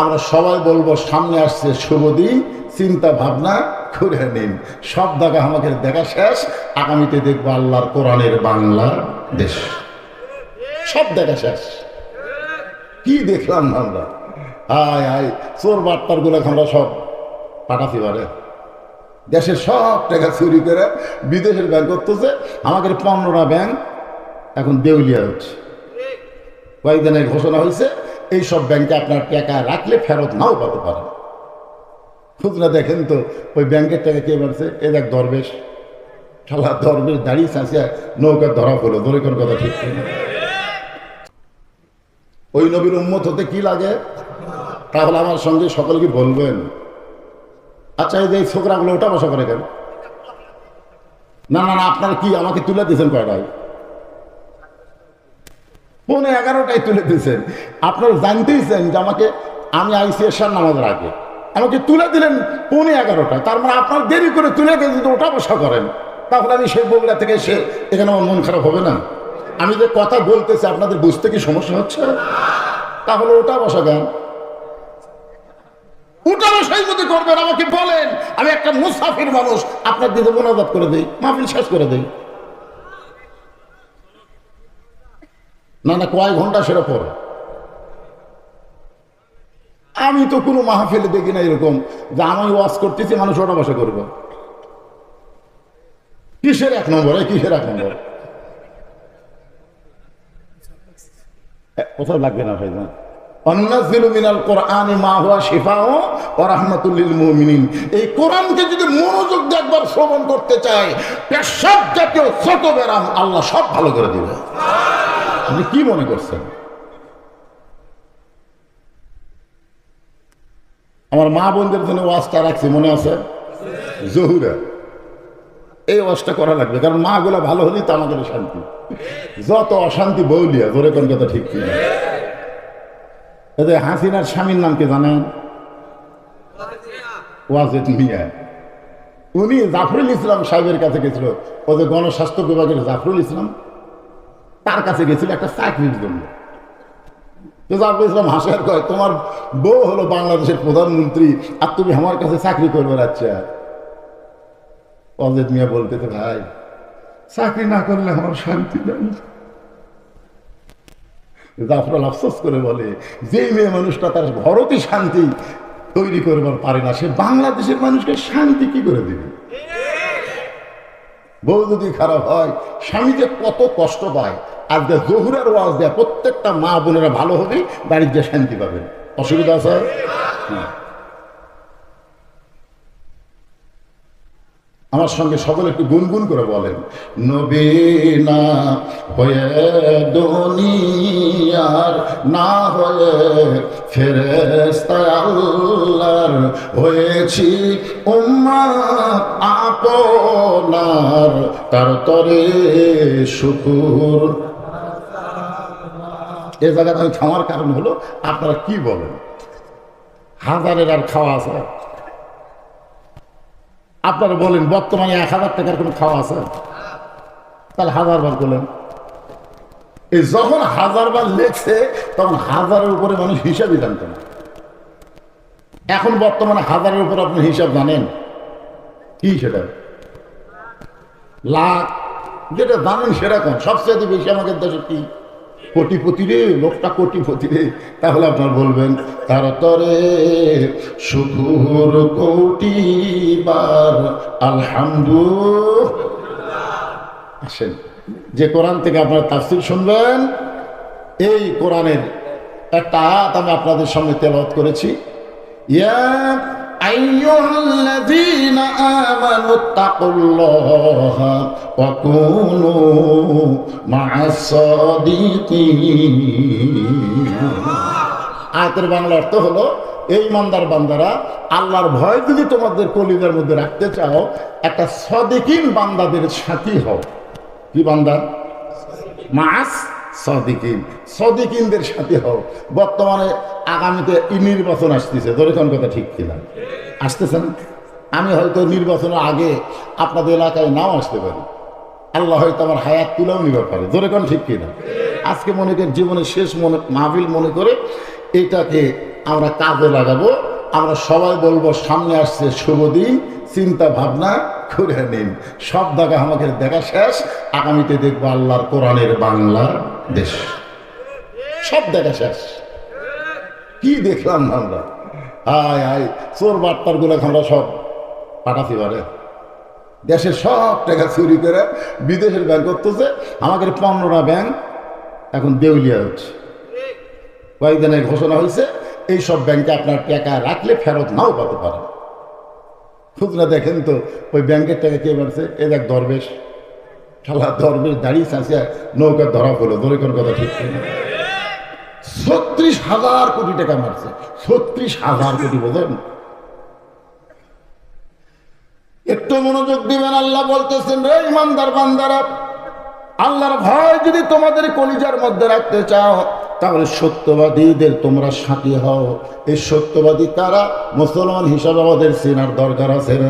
আমরা সবাই বলব, সামনে আসছে শুভ দিন, চিন্তা ভাবনা করে নিন। সব দেখা আমাকে দেখা শেষ, আগামীতে দেখব আল্লাহর কোরআনের বাংলা দেশ সব দেখা শেষ। কি দেখলাম আমরা? আয় আয় চোর বাটপারগুলো আমরা সব পাঠাতে পারে। দেশের সব টাকা চুরি করে বিদেশের ব্যাংক করতেছে। আমাদের পনেরোটা ব্যাংক এখন দেউলিয়া হচ্ছে। কয়েকদিনের ঘোষণা হয়েছে এই সব ব্যাংকে আপনার টাকা রাখলে ফেরত নাও পাতে পারেন। খুচরা দেখেন তো, ওই ব্যাংকের টাকা কে বাড়ছে? এ দেখ দরবেশ। ঠালা দরবেশ, দাঁড়িয়ে চাঁচিয়া নৌকা ধরা পড়ল, ধরে কোন কথা ঠিক ওই নবীর উন্মত হতে কি লাগে? তাহলে আমার সঙ্গে সকলকে বলবেন? আচ্ছা এই যে ছোকরাগুলো ওটা বসা করে কেন? না না না, আপনারা কি আমাকে তুলে দিয়েছেন কয়টায়? পৌনে এগারোটায় তুলে দিয়েছেন। আপনারা জানতেইছেন যে আমাকে, আমি আইসি এসার নামাজের আগে। আমাকে তুলে দিলেন পৌনে এগারোটায়। তার মানে আপনার দেরি করে তুলে দিয়ে যদি ওটা বসা করেন, তাহলে আমি সেই বগুড়া থেকে সে এখানে আমার মন খারাপ হবে না। আমি যে কথা বলতেছি, আপনাদের বুঝতে কি সমস্যা হচ্ছে? তাহলে ওটা বসা দেন। ওটা যদি আমাকে বলেন, আমি একটা মুসাফির মানুষ, আপনার দিকে মোনাজাত করে দিই, মাহফিল শেষ করে দিই। না না কয় ঘণ্টা পরে। আমি তো কোনো মাহফিলে দেখি না এরকম যে আমি ওয়াজ করতেছি, মানুষ ওটা বসা করবে। কিসের এক নম্বর? কিসের এক নম্বর? কোথাও লাগবে না ভাই এই কোরআনকে যদি মনোযোগ করতে চায় ছোট বেরাম আল্লাহ সব ভালো করে দিবে। আপনি কি মনে করছেন? আমার মা বোনদের জন্য ওয়াজটা রাখছি, মনে আছে? জহুরা। এই ওয়াজটা করা লাগবে, কারণ মা গুলা ভালো হলেই তো আমাদের শান্তি। যত অশান্তি বৌলিয়া জোরে কোন কথা ঠিক কিনা। এদের হাসিনার স্বামীর নাম কি জানেন? ওয়াজেদ মিয়া। উনি জাফরুল ইসলাম সাহেবের কাছে গেছিল। ওদের গণস্বাস্থ্য বিভাগের জাফরুল ইসলাম। তার কাছে গেছিল একটা চাকরির জন্য। তো জাফরুল ইসলাম হাসার কয়, তোমার বউ হলো বাংলাদেশের প্রধানমন্ত্রী আর তুমি আমার কাছে চাকরি করবে আচ্ছা? অজেদ মিয়া বলতেছে, ভাই, চাকরি না করলে আমার শান্তি নেই। জাফরুল আফসোস করে বলে যে মেয়ে মানুষটা তার ঘরতে শান্তি তৈরি করবার পারে না, সে বাংলাদেশের মানুষকে শান্তি কি করে দিবে? বউ যদি খারাপ হয়, স্বামী যে কত কষ্ট পায়, আর যে জহুরের ওয়াজ দেয়, প্রত্যেকটা মা বোনেরা ভালো হবে বাড়ির যে শান্তি পাবেন অসুবিধা আছে হ্যাঁ। আমার সঙ্গে সকলে একটু গুনগুন করে বলেন নবীনা হয়ে দুনিয়ার, না হয়ে ফেরেস্তা আল্লাহর হয়েছি উম্মা আপনার তার তরে শুকুর। এ জায়গাটা আমি খাওয়ার কারণ হলো, আপনারা কি বলেন? হাজারের আর খাওয়া আছে আপনারা বলেন, বর্তমানে এক হাজার টাকার কোনো খাওয়া আছে? তাহলে হাজার বার করলেন এই যখন হাজার বার লেখছে, তখন হাজারের উপরে মানুষ হিসাবই জানত না। এখন বর্তমানে হাজারের উপর আপনি হিসাব জানেন? কি সেটা? লাখ। যেটা জানেন সেরকম সবচেয়ে বেশি আমাদের দেশে কি? কোটিপতি রে লোকটা কোটিপতি রে তাহলে আপনার বলবেন, তার তরে শুকুর কোটিবার আলহামদুলিল্লাহ। আসেন। যে কোরআন থেকে আপনারা তাফসির শুনবেন, এই কোরআনের একটা আয়াত আমি আপনাদের সামনে তেলাওয়াত করেছি। ইয়া আয়াতের বাংলা অর্থ হলো, এই মন্দার বান্দারা, আল্লাহর ভয় যদি তোমাদের কলিজার মধ্যে রাখতে চাও, একটা সদিকিন বান্দাদের সাথী হও। কি বান্দা? মাস সদিকিন সদিকিনদের সাথে হও। বর্তমানে আগামীতে নির্বাচন আসতেছে, ধরে কোন কথা ঠিক কিনা? আসতেছে না? আমি হয়তো নির্বাচনের আগে আপনাদের এলাকায় নাও আসতে পারি। আল্লাহ হয়তো আমার হায়াত তুলেও নিবার পারে ধরে কোন ঠিক কিনা? আজকে মনে করেন জীবনের শেষ মনে, মাহফিল মনে করে এটাকে আমরা কাজে লাগাবো, আমরা সবাই বলব, সামনে আসছে শুভ দিন, চিন্তা ভাবনা করে নিন। সব দেখা আমাকে দেখা শেষ, আগামীতে দেখব আল্লাহর কোরআনের বাংলার দেশ। সব দেখা শেষ। কি দেখলাম না আমরা? হায় হায়, চোর বার্তারগুলো আমরা সব পাঠাতে পারে। দেশের সব টাকা চুরি করে বিদেশের ব্যাংক করতেছে। আমাদের পনেরোটা ব্যাংক এখন দেউলিয়া হচ্ছে। কয়েকদিনের ঘোষণা হয়েছে, এই সব ব্যাংকে আপনার টাকা রাখলে ফেরত নাও পাতে পারেন খুচরা দেখেন তো, ওই ব্যাংকের টাকা কে বাড়ছে এ দেখ দরবেশ। শালা দরবেশ দাঁড়িয়ে চাঁচিয়া নৌকা ধরা পড়ল, ধরে কোন কথা ঠিক ছত্রিশ হাজার কোটি টাকা মারছে। ছত্রিশ হাজার কোটি বোঝেন? একটু মনোযোগ দিবেন, আল্লাহ বলতেছেন রে ইমানদার বান্দারা, আল্লাহর ভয় যদি তোমাদের কলিজার মধ্যে রাখতে চাও, তাহলে সত্যবাদীদের তোমরা সাথী হও। এই সত্যবাদী তারা মুসলমান হিসাবে আমাদের চেনার দরকার আছে না?